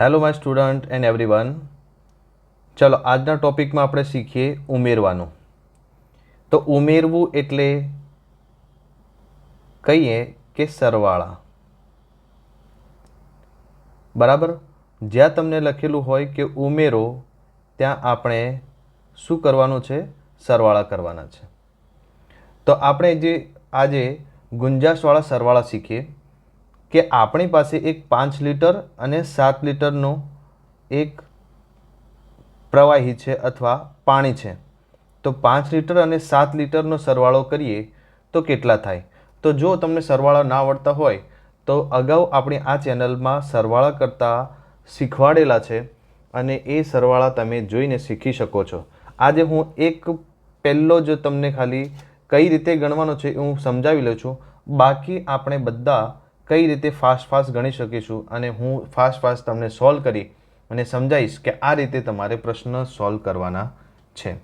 Hello my student and everyone ચલો, આજના ટોપિકમાં આપણે શીખીએ ઉમેરવાનું. તો ઉમેરવું એટલે કહીએ કે સરવાળા. બરાબર? જ્યાં તમને લખેલું હોય કે ઉમેરો, ત્યાં આપણે શું કરવાનું છે? સરવાળા કરવાના છે. તો આપણે જે, આજે ગુંજાશવાળા સરવાળા શીખીએ. કે આપણી પાસે એક પાંચ લીટર અને સાત લીટરનો એક પ્રવાહી છે અથવા પાણી છે. તો પાંચ લીટર અને સાત લીટરનો સરવાળો કરીએ તો કેટલા થાય? તો જો તમને સરવાળા ના આવડતા હોય, તો અગાઉ આપણી આ ચેનલમાં સરવાળા કરતાં શીખવાડેલા છે અને એ સરવાળા તમે જોઈને શીખી શકો છો. આજે હું એક પહેલો જ તમને ખાલી કઈ રીતે ગણવાનો છે એ હું સમજાવી લઉં છું. બાકી આપણે બધા કઈ રીતે ફાસ્ટ ફાસ્ટ ગણી શકીશું અને હું ફાસ્ટ ફાસ્ટ તમને સોલ્વ કરી અને સમજાવીશ કે આ રીતે તમારે પ્રશ્ન સોલ્વ કરવાના છે.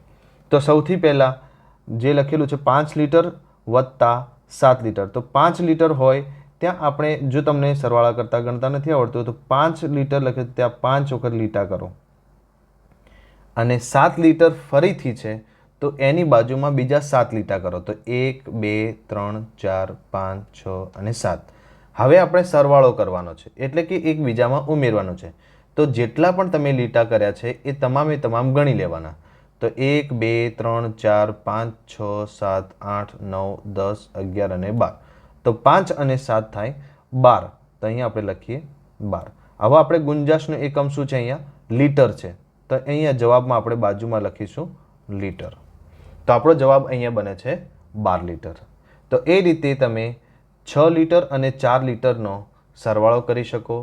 તો સૌથી પહેલાં જે લખેલું છે પાંચ લીટર વત્તા સાત લીટર. તો પાંચ લીટર હોય ત્યાં આપણે જો તમને સરવાળા કરતાં ગણતા નથી આવડતું તો પાંચ લીટર લખે ત્યાં પાંચ વખત લીટા કરો. અને સાત લીટર ફરીથી છે તો એની બાજુમાં બીજા સાત લીટા કરો. તો એક, બે, ત્રણ, ચાર, પાંચ, છ અને સાત. હવે આપણે સરવાળો કરવાનો છે, એટલે કે એકબીજામાં ઉમેરવાનો છે. તો જેટલા પણ તમે લીટા કર્યા છે, એ તમામે તમામ ગણી લેવાના. તો એક, બે, ત્રણ, ચાર, પાંચ, છ, સાત, આઠ, નવ, દસ, અગિયાર અને બાર. તો પાંચ અને સાત થાય બાર. તો અહીંયા આપણે લખીએ બાર. હવે આપણે ગુંજાશનો એકમ શું છે અહીંયા? લીટર છે. તો અહીંયા જવાબમાં આપણે બાજુમાં લખીશું લીટર. તો આપણો જવાબ અહીંયા બને છે બાર લીટર. તો એ રીતે તમે છ લીટર અને ચાર લીટરનો સરવાળો કરી શકો.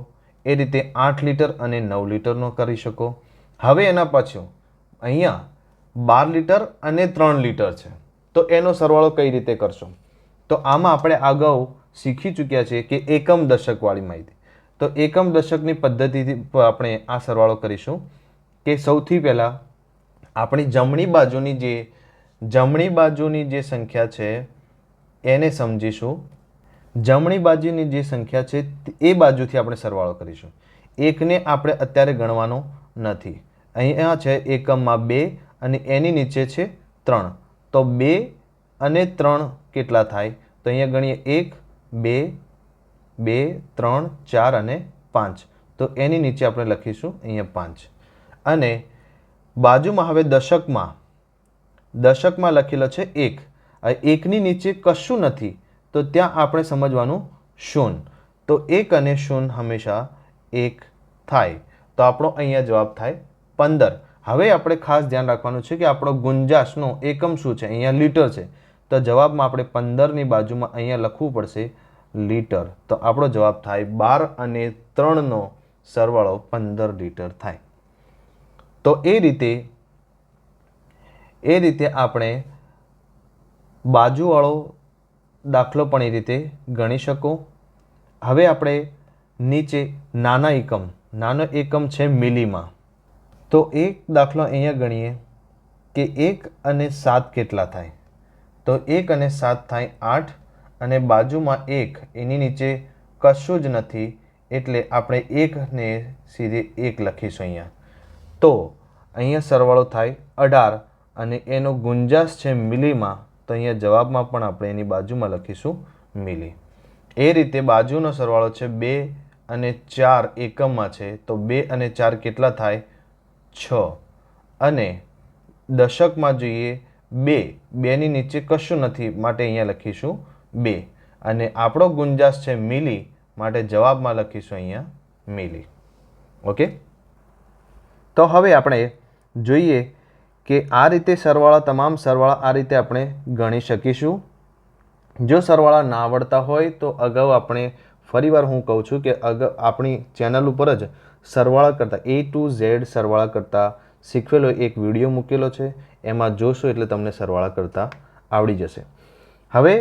એ રીતે આઠ લીટર અને નવ લીટરનો કરી શકો. હવે એના પાછું અહીંયા બાર લીટર અને ત્રણ લીટર છે. તો એનો સરવાળો કઈ રીતે કરશો? તો આમાં આપણે અગાઉ શીખી ચૂક્યા છીએ કે એકમ દશકવાળી માહિતી. તો એકમ દશકની પદ્ધતિથી આપણે આ સરવાળો કરીશું કે સૌથી પહેલાં આપણી જમણી બાજુની જે જમણી બાજુની જે સંખ્યા છે, એને સમજીશું. જમણી બાજુની જે સંખ્યા છે, એ બાજુથી આપણે સરવાળો કરીશું. એકને આપણે અત્યારે ગણવાનો નથી. અહીંયા છે એકમમાં બે અને એની નીચે છે ત્રણ. તો બે અને ત્રણ કેટલા થાય? તો અહીંયા ગણીએ એક, બે બે, ત્રણ, ચાર અને પાંચ. તો એની નીચે આપણે લખીશું અહીંયા પાંચ. અને બાજુમાં હવે દશકમાં દશકમાં લખેલો છે એક. એકની નીચે કશું નથી. તો ત્યાં આપણે સમજવાનું શૂન. તો એક અને શૂન હંમેશા એક થાય. તો આપણો અહીંયા જવાબ થાય પંદર. હવે આપણે ખાસ ધ્યાન રાખવાનું છે કે આપણો ગુંજાશનો એકમ શું છે? અહીંયા લીટર છે. તો જવાબમાં આપણે પંદરની બાજુમાં અહીંયા લખવું પડશે લીટર. તો આપણો જવાબ થાય બાર અને ત્રણનો સરવાળો પંદર લીટર થાય. તો એ રીતે એ રીતે આપણે બાજુવાળો દાખલો પણ એ રીતે ગણી શકો. હવે આપણે નીચે નાના એકમ, નાનો એકમ છે મિલીમાં. તો એક દાખલો અહીંયા ગણીએ કે એક અને સાત કેટલા થાય? તો એક અને સાત થાય આઠ અને બાજુમાં એક, એની નીચે કશું જ નથી, એટલે આપણે એકને સીધે એક લખીશું અહીંયા. તો અહીંયા સરવાળો થાય અઢાર અને એનો ગુંજાશ છે મિલીમાં તો અહીંયા જવાબમાં પણ આપણે એની બાજુમાં લખીશું મિલી. એ રીતે બાજુનો સરવાળો છે બે અને ચાર એકમમાં છે, તો બે અને ચાર કેટલા થાય? છ. અને દશકમાં જોઈએ, બે. બેની નીચે કશું નથી માટે અહીંયા લખીશું બે. અને આપણો ગુંજાસ છે મિલી માટે જવાબમાં લખીશું અહીંયા મિલી. ઓકે? તો હવે આપણે જોઈએ કે આ રીતે સરવાળા તમામ સરવાળા આ રીતે આપણે ગણી શકીશું. જો સરવાળા ના આવડતા હોય તો અગાઉ આપણે ફરીવાર હું કહું છું કે અગ, આપણી ચેનલ ઉપર જ સરવાળા કરતાં એ ટુ ઝેડ સરવાળા કરતાં શીખવેલો એક વીડિયો મૂકેલો છે. એમાં જોશો એટલે તમને સરવાળા કરતાં આવડી જશે. હવે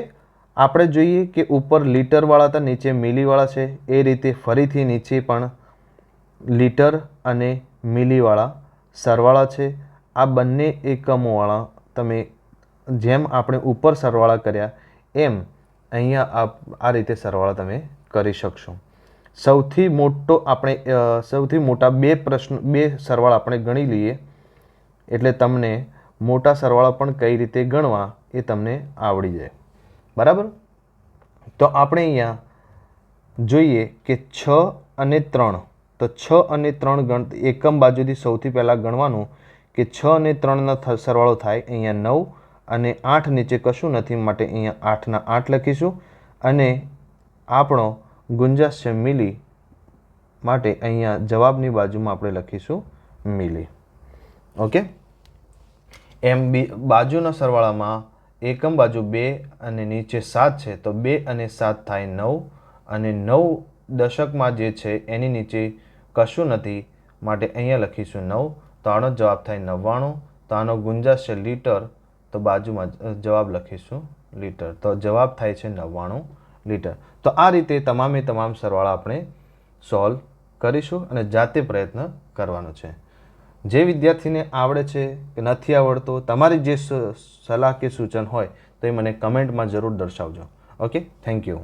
આપણે જોઈએ કે ઉપર લીટરવાળા હતા, નીચે મિલીવાળા છે. એ રીતે ફરીથી નીચે પણ લીટર અને મિલીવાળા સરવાળા છે. આ બંને એકમોવાળા તમે જેમ આપણે ઉપર સરવાળા કર્યા, એમ અહીંયા આ આ રીતે સરવાળા તમે કરી શકશો. સૌથી મોટો આપણે સૌથી મોટા બે પ્રશ્ન, બે સરવાળા આપણે ગણી લઈએ, એટલે તમને મોટા સરવાળા પણ કઈ રીતે ગણવા એ તમને આવડી જાય. બરાબર? તો આપણે અહીંયા જોઈએ કે છ અને ત્રણ. તો છ અને ત્રણ ગણ એકમ બાજુથી સૌથી પહેલાં ગણવાનું કે છ અને ત્રણનો સરવાળો થાય અહીંયા નવ અને આઠ નીચે કશું નથી માટે અહીંયા આઠના આઠ લખીશું. અને આપણો ગુંજાશ છે મિલી માટે અહીંયા જવાબની બાજુમાં આપણે લખીશું મિલી. ઓકે? એમ બી બાજુના સરવાળામાં એકમ બાજુ બે અને નીચે સાત છે, તો બે અને સાત થાય નવ અને નવ દશકમાં જે છે એની નીચે કશું નથી માટે અહીંયા લખીશું નવ તો આનો જવાબ થાય નવ્વાણું. તો આનો ગુંજાશ છે લીટર. તો બાજુમાં જવાબ લખીશું લીટર. તો જવાબ થાય છે નવ્વાણું લીટર. તો આ રીતે તમામે તમામ સરવાળા આપણે સોલ્વ કરીશું અને જાતે પ્રયત્ન કરવાનો છે. જે વિદ્યાર્થીને આવડે છે કે નથી આવડતો, તમારી જે સલાહ કે સૂચન હોય તો એ મને કમેન્ટમાં જરૂર દર્શાવજો. ઓકે? Thank you.